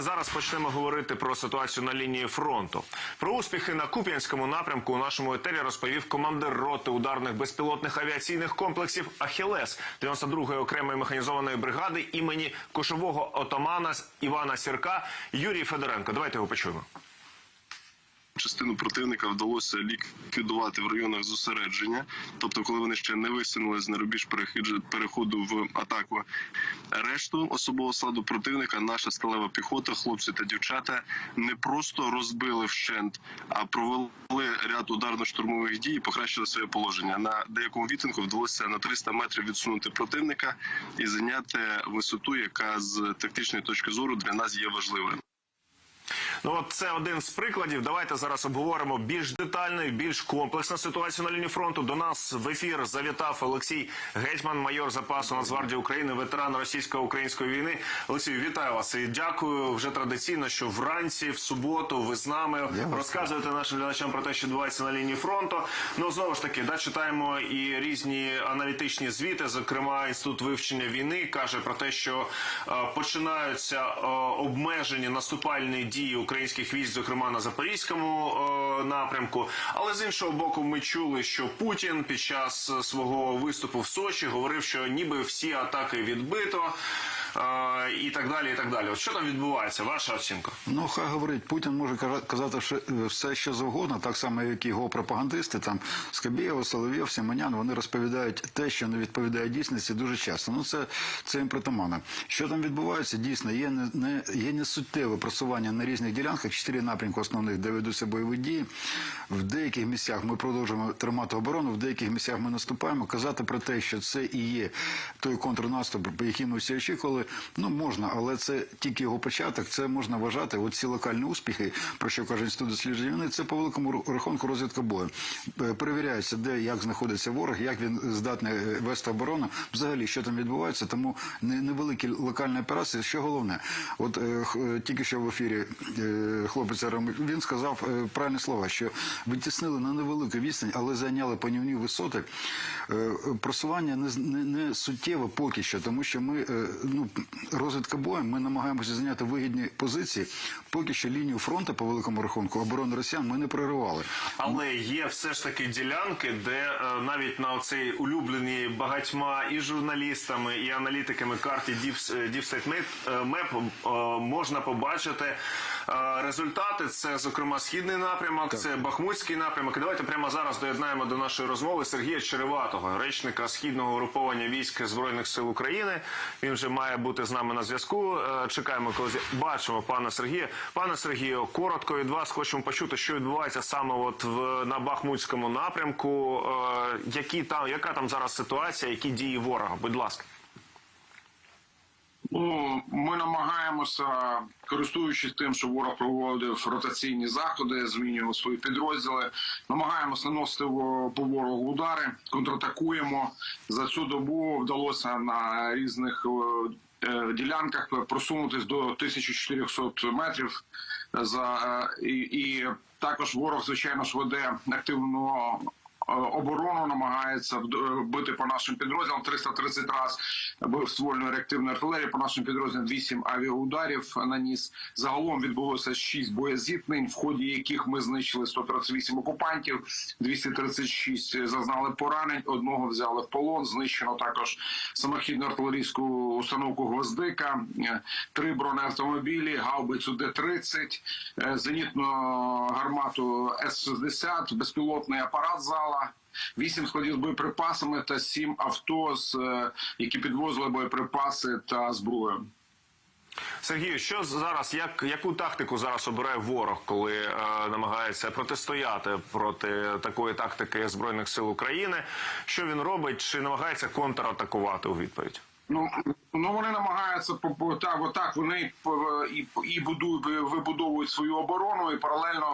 Зараз почнемо говорити про ситуацію на лінії фронту. Про успіхи на Куп'янському напрямку у нашому етері розповів командир роти ударних безпілотних авіаційних комплексів Ахілес 92-ї окремої механізованої бригади імені кошового отамана Івана Сірка Юрій Федоренко. Давайте його почуємо. Частину противника вдалося ліквідувати в районах зосередження, тобто, коли вони ще не висунулись на рубіж перехиджу- переходу в атаку. Решту особового складу противника, наша сталева піхота, хлопці та дівчата не просто розбили вщент, а провели ряд ударно-штурмових дій, і покращили своє положення. На деякому відтинку вдалося на 300 метрів відсунути противника і зайняти висоту, яка з тактичної точки зору для нас є важливою. Ну от це один з прикладів. Давайте зараз обговоримо більш детально і більш комплексно ситуацію на лінії фронту. До нас в ефір завітав Олексій Гетьман, майор запасу Нацгвардії України, ветеран російсько-української війни. Олексій, вітаю вас і дякую вже традиційно, що вранці, в суботу, ви з нами розказуєте нашим глядачам про те, що відбувається на лінії фронту. Ну знову ж таки, да, читаємо і різні аналітичні звіти. Зокрема, інститут вивчення війни каже про те, що е, починаються е, обмежені наступальні дії українських військ, зокрема на запорізькому е, напрямку. Але з іншого боку, ми чули, що Путін під час свого виступу в Сочі говорив, що ніби всі атаки відбито. е, І так далі, і так далі. От що там відбувається? Ваша оцінка? Ну, хай говорить, Путін може казати що, е, все, що завгодно, так само, як його пропагандисти, там Скабєєва, Соловєв, Сімонян, вони розповідають те, що не відповідає дійсності дуже часто. Ну, це, це їм притаманно. Що там відбувається? Дійсно, є не, не є несуттєве просування на різних ділянках, чотири напрямки основних, де ведуться бойові дії. В деяких місцях ми продовжуємо тримати оборону, в деяких місцях ми наступаємо. Казати про те, що це і є той контрнаступ, який ми всі очікували, ну можна, але це тільки його початок. Це можна вважати. От ці локальні успіхи, про що каже інститут досліджень війни, це по великому рахунку розвідка бою. Е, Перевіряється, де як знаходиться ворог, як він здатний е, вести оборону, взагалі що там відбувається. Тому не- невеликі локальні операції. Що головне, от е, е, тільки що в ефірі е, хлопець він сказав е, правильні слова, що витіснили на невелику відстань, але зайняли панівні висоти. Просування не, не, не суттєве поки що, тому що ми ну розвідка боєм, ми намагаємося зайняти вигідні позиції. Поки що лінію фронту по великому рахунку оборони росіян ми не проривали. Але є все ж таки ділянки, де е, навіть на оцей улюбленій багатьма і журналістами, і аналітиками карті Deep, Deep State можна побачити результати. Це, зокрема, східний напрямок, це Бахмутський напрямок. І давайте прямо зараз доєднаємо до нашої розмови Сергія Череватого, речника східного угруповання військ збройних сил України. Він вже має бути з нами на зв'язку. Е, Чекаємо, коли бачимо пана Сергія. Пане Сергію, коротко від вас хочемо почути, що відбувається саме от в на Бахмутському напрямку. Е, Які там яка там зараз ситуація, які дії ворога? Будь ласка. Ну, ми намагаємося, користуючись тим, що ворог проводив ротаційні заходи, змінював свої підрозділи. Намагаємося наносити по ворогу удари, контратакуємо. За цю добу вдалося на різних е, е, ділянках просунутись до 1400 метрів. За е, і, і також ворог, звичайно ж, веде активну оборону, намагається е, бити по нашим підрозділам 330 раз ствольної реактивної артилерії по нашим підрозділам 8 авіаударів наніс. Загалом відбулося 6 боєзіткнень, в ході яких ми знищили 138 окупантів, 236 зазнали поранень, одного взяли в полон. Знищено також самохідну артилерійську установку Гвоздика, е, три бронеавтомобілі, гаубицю Д-30, е, зенітну гармату С-60, безпілотний апарат зала. Вісім складів з боєприпасами та сім авто, з, е, які підвозили боєприпаси та зброю. Сергію, що зараз, як яку тактику зараз обирає ворог, коли е, намагається протистояти проти такої тактики збройних сил України? Що він робить? Чи намагається контратакувати у відповідь? Ну ну вони намагаються так, отак вони і і будують вибудовують свою оборону, і паралельно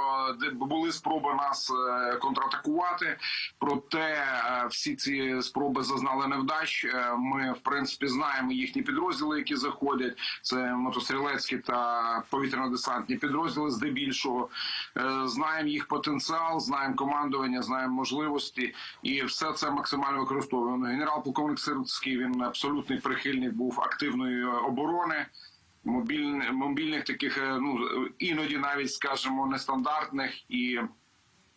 були спроби нас е, контратакувати. Проте е, всі ці спроби зазнали невдач. Е, Ми в принципі знаємо їхні підрозділи, які заходять. Це мотострілецькі та повітряно-десантні підрозділи. Здебільшого знаємо їх потенціал, знаємо командування, знаємо можливості, і все це максимально використовуємо. Генерал полковник Сирський він абсолютний прихильник був активної оборони. мобільних мобільних таких е, ну іноді навіть скажімо нестандартних і.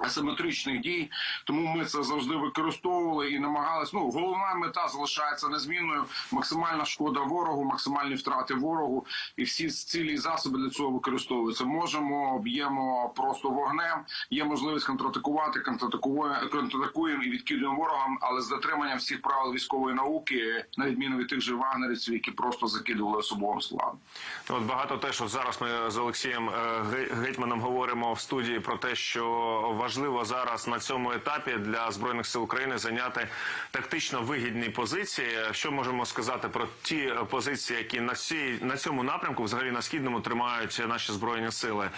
Асиметричних дій, тому ми це завжди використовували і намагались. Ну головна мета залишається незмінною: максимальна шкода ворогу, максимальні втрати ворогу, і всі цілі засоби для цього використовуються. Можемо б'ємо просто вогнем. Є можливість контратакувати, контратакуємо, контратакуємо і відкидуємо ворогам, але з дотриманням всіх правил військової науки, на відміну від тих же вагнерівців, які просто закидували особовим складом. Ну, От багато те, що зараз ми з Олексієм е, Гетьманом говоримо в студії про те, що важливо зараз на цьому етапі для збройних сил України зайняти тактично вигідні позиції. Що можемо сказати про ті позиції, які на цій на цьому напрямку, взагалі на східному, тримають наші збройні сили?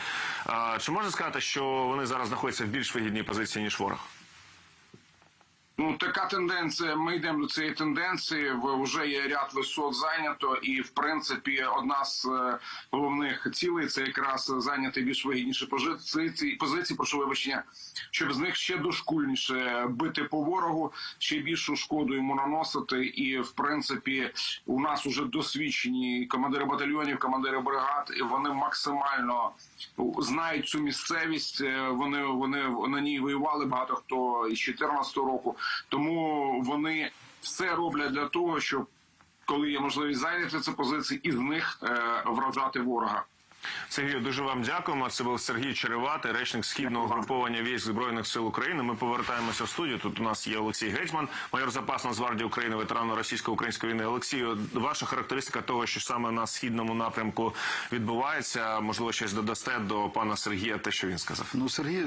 Чи можна сказати, що вони зараз знаходяться в більш вигідній позиції ніж ворог? Ну, така тенденція. Ми йдемо до цієї тенденції. Вже є ряд висот зайнято, і в принципі, одна з е, головних цілей це якраз зайняти більш вигідніші позиції, позиції, прошу вибачення, щоб з них ще дошкульніше бити по ворогу, ще більшу шкоду йому наносити. І в принципі, у нас вже досвідчені командири батальйонів, командири бригад, і вони максимально знають цю місцевість. Е, Вони вони на ній воювали багато хто із 14 року. Тому вони все роблять для того, щоб коли є можливість зайняти ці позиції, і з них е, вражати ворога. Сергію, дуже вам дякуємо. Це був Сергій Череватий, речник східного груповання військ збройних сил України. Ми повертаємося в студію. Тут у нас є Олексій Гетьман, майор запасу Нацгвардії України, ветеран російсько-української війни. Олексію, ваша характеристика того, що саме на східному напрямку відбувається, можливо, щось додасте до пана Сергія, те, що він сказав. Ну, Сергій, е,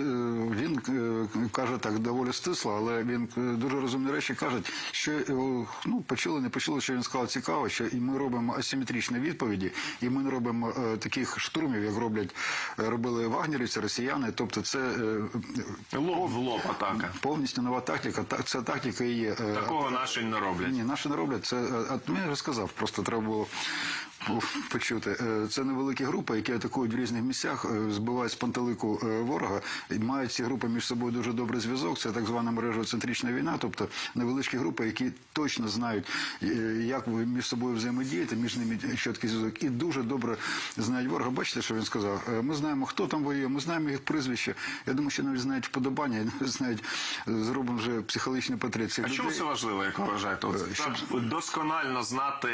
він е, каже так доволі стисло, але він е, дуже розумні речі каже, що ну, почули, не почули, що він сказав цікаво, що і ми робимо асиметричні відповіді, і ми не робимо таких штурмів, як роблять е, робили вагнерівці, росіяни. Тобто, це е, Лоб в лоб атака. повністю нова тактика. Так, ця тактика і є. е, Такого наші не роблять. ні, наші не роблять. Це е, а, ми вже сказав, просто треба було почути. Е, Це невеликі групи, які атакують в різних місцях, е, збивають з пантелику е, ворога. І мають ці групи між собою дуже добрий зв'язок. Це так звана мережоцентрична війна, тобто невеличкі групи, які точно знають, як ви між собою взаємодієте, між ними чіткий зв'язок, і дуже добре знають ворога. Бачите, що він сказав? Ми знаємо, хто там воює, ми знаємо їх прізвище. Я думаю, що навіть знають вподобання, навіть знають, зробимо вже психологічний портрет цих А чому це важливо, як ви вважаєте? Так, досконально знати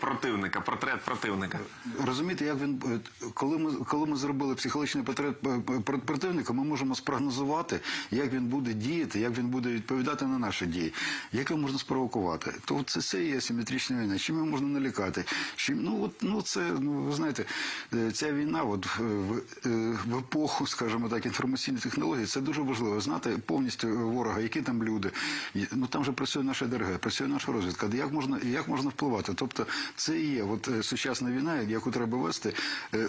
противника, портрет противника. Розумієте, як він е, коли ми коли ми зробили психологічний портрет е, противника, ми можемо спрогнозувати, як він буде діяти, як він буде відповідати на наші дії, як його можна спровокувати. То це все є асиметрична війна. Чим його можна налякати? Чим ну от ну це ну ви знаєте, е, ця війна, от в, в, епоху, скажімо так, інформаційних технологій, це дуже важливо знати повністю ворога, які там люди. Ну там же працює наша ДРГ, працює наша розвідка. Як можна як можна впливати? Тобто, це є от сучасна війна, яку треба вести, е,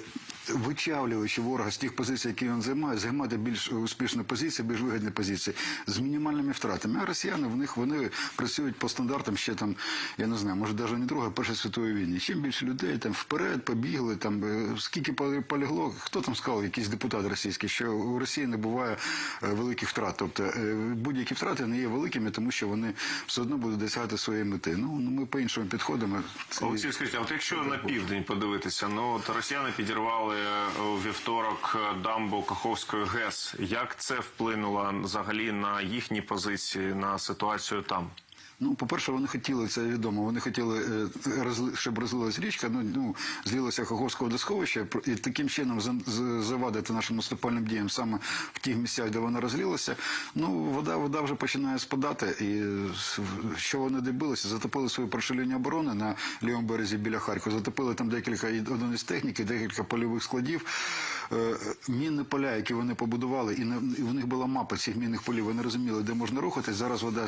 вичавлюючи ворога з тих позицій, які він займає, займати більш успішні позиції, більш вигідні позиції з мінімальними втратами. А росіяни в них вони працюють по стандартам ще там, я не знаю, може навіть не друга, а перша світової війни. Чим більше людей там вперед побігли, там е, скільки полегло, хто там сказав, якийсь депутат російський, що у Росії не буває е, великих втрат. Тобто е, будь-які втрати не є великими, тому що вони все одно будуть досягати своєї мети. Ну ну, ми по-іншому підходимо. Олексій, скажіть, а от якщо на південь подивитися, ну от росіяни підірвали е, у вівторок е, дамбу Каховської ГЕС. Як це вплинуло взагалі на їхні позиції, на ситуацію там? Ну, по-перше, вони хотіли, це відомо, вони хотіли, е, щоб розлилась річка, ну, ну злілося Каховського водосховища, пр- і таким чином за- завадити нашим наступальним діям саме в тих місцях, де вона розлілася. Ну, вода, вода вже починає спадати, і що вони добилися? Затопили свою першу оборони на лівому березі біля Харкова, затопили там декілька і- одиниць техніки, декілька польових складів. Е, Мінні поля, які вони побудували, і, в них була мапа цих мінних полів. Вони розуміли, де можна рухатись. Зараз вода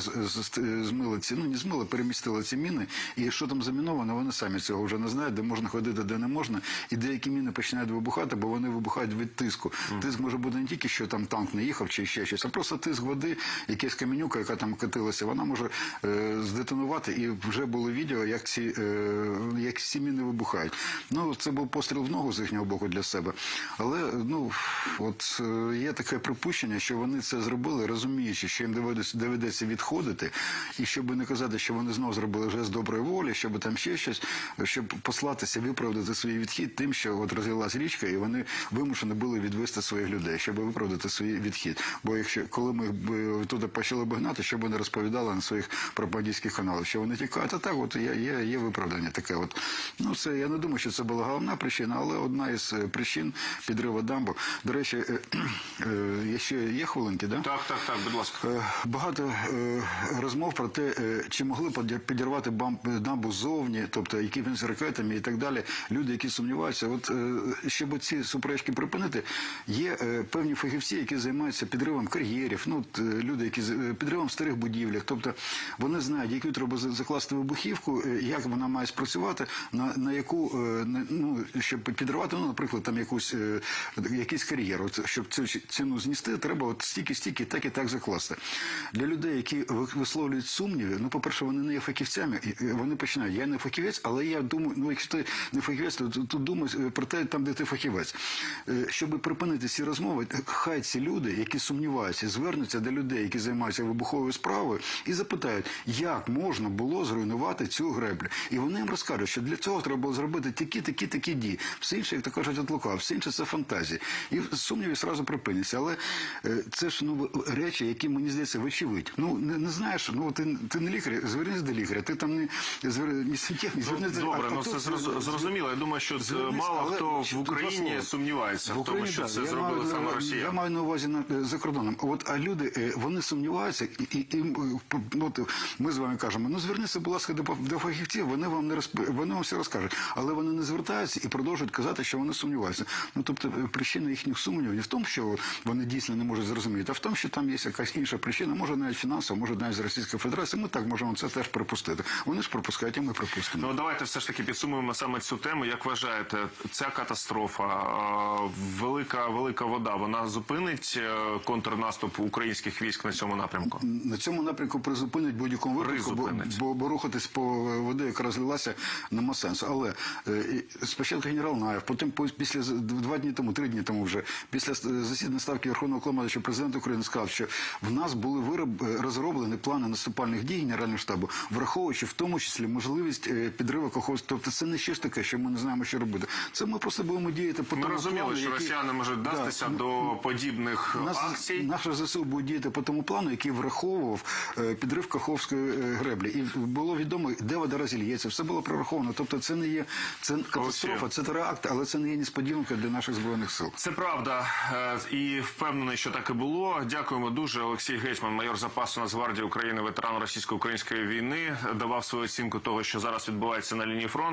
змила ці, ну не змила, перемістила ці міни. І що там заміновано, вони самі цього вже не знають, де можна ходити, де не можна. І деякі міни починають вибухати, бо вони вибухають від тиску. Тиск може бути не тільки що там танк не їхав чи ще щось, а просто тиск води, якась каменюка, яка там катилася, вона може е, здетонувати. І вже було відео, як ці, е, як ці міни вибухають. Ну це був постріл в ногу з їхнього боку для себе. Але ну от е, є таке припущення, що вони це зробили, розуміючи, що їм доведеться, доведеться відходити, і щоб не казати, що вони знову зробили жест доброї волі, щоб там ще щось, щоб послатися, виправдати свій відхід тим, що от розлилась річка, і вони вимушені були відвести своїх людей, щоб виправдати свій відхід. Бо якщо коли ми б туди почали б гнати, що б вони розповідали на своїх пропагандистських каналах, що вони тікають, а так, от є, є, є виправдання таке. От ну це я не думаю, що це була головна причина, але одна із е, причин підриву дамбу. До речі, е, е, ще є хвилинки, да? Так, так, так, будь ласка. Е, Багато е, розмов про те, е, чи могли підірвати дамбу ззовні, тобто якимись ракетами і так далі. Люди, які сумніваються, от е, щоб ці суперечки припинити, є е, певні фахівці, які займаються підривом кар'єрів, ну е, люди, які е, підривом старих будівлях. Тобто вони знають, яку треба закласти вибухівку, е, як вона має спрацювати, на, на яку е, ну щоб підривати, ну наприклад, там якусь е, якийсь кар'єр. От, щоб цю ціну знести, треба от стільки, стільки, так і так закласти. Для людей, які висловлюють сумніви, ну, по-перше, вони не є фахівцями, вони починають. Я не фахівець, але я думаю, ну якщо ти не фахівець, то тут думай е, про те, там, де ти фахівець. Е, Щоб припинити ці розмови, хай ці люди, які сумніваються, звернуться до людей, які займаються вибуховою справою, і запитають, як можна було зруйнувати цю греблю. І вони їм розкажуть, що для цього треба було зробити такі, такі, такі дії. Все інше, як то кажуть, от лука, все інше це фантазії. І сумніви зразу припиняться. Але е, це ж ну речі, які мені здається вочевидь. Ну не, не знаєш, ну ти, ти не лікар, звернись до лікаря. Ти там не звер... не сантехнік, звернись до- Добре, а- ну це зроз- зрозуміло. Я думаю, що Звернись, мало але хто в Україні сумнівається в, тому, що так. це Я зробили маю, саме Я маю на увазі на, за кордоном. От а люди е, вони сумніваються, і, і, і ну, от ми з вами кажемо, ну зверніться, будь ласка, до, до фахівців, вони вам не розп... вони вам все розкажуть, але вони не звертаються і продовжують казати, що вони сумніваються. Ну тобто е, причина їхніх сумнівів не в тому, що вони дійсно не можуть зрозуміти, а в тому, що там є якась інша причина, може навіть фінансова, може навіть з Російської Федерації. Ми так можемо це теж припустити. Вони ж пропускають, а ми припустимо. Ну давайте все ж таки підсумуємо саме цю тему. Як вважаєте, ця катастрофа, велика велика вода, вона зупинить е, контрнаступ українських військ на цьому напрямку? На цьому напрямку призупинить будь-якому випадку, бо, бо, бо рухатись по воді, яка розлилася, нема сенсу. Але е, спочатку генерал Наєв, потім по- після два дні тому, три дні тому вже після засідання ставки Верховного Командувача президент України сказав, що в нас були вироб е, розроблені плани наступальних дій Генерального штабу, враховуючи в тому числі можливість е, підриву когось. Тобто це не щось таке, що ми не знаємо, що робити. Це ми просто будемо діяти по Ми тому розуміли, плану, що який- росіяни можуть Да. дастися до подібних Нас, акцій. Наша ЗСУ буде діяти по тому плану, який враховував е, підрив Каховської греблі. І було відомо, де вода розільється. Все було прораховано. Тобто це не є це катастрофа, це теракт, але це не є несподіванка для наших збройних сил. Це правда, Е, і впевнений, що так і було. Дякуємо дуже. Олексій Гетьман, майор запасу Нацгвардії України, ветеран російсько-української війни, давав свою оцінку того, що зараз відбувається на лінії фронту.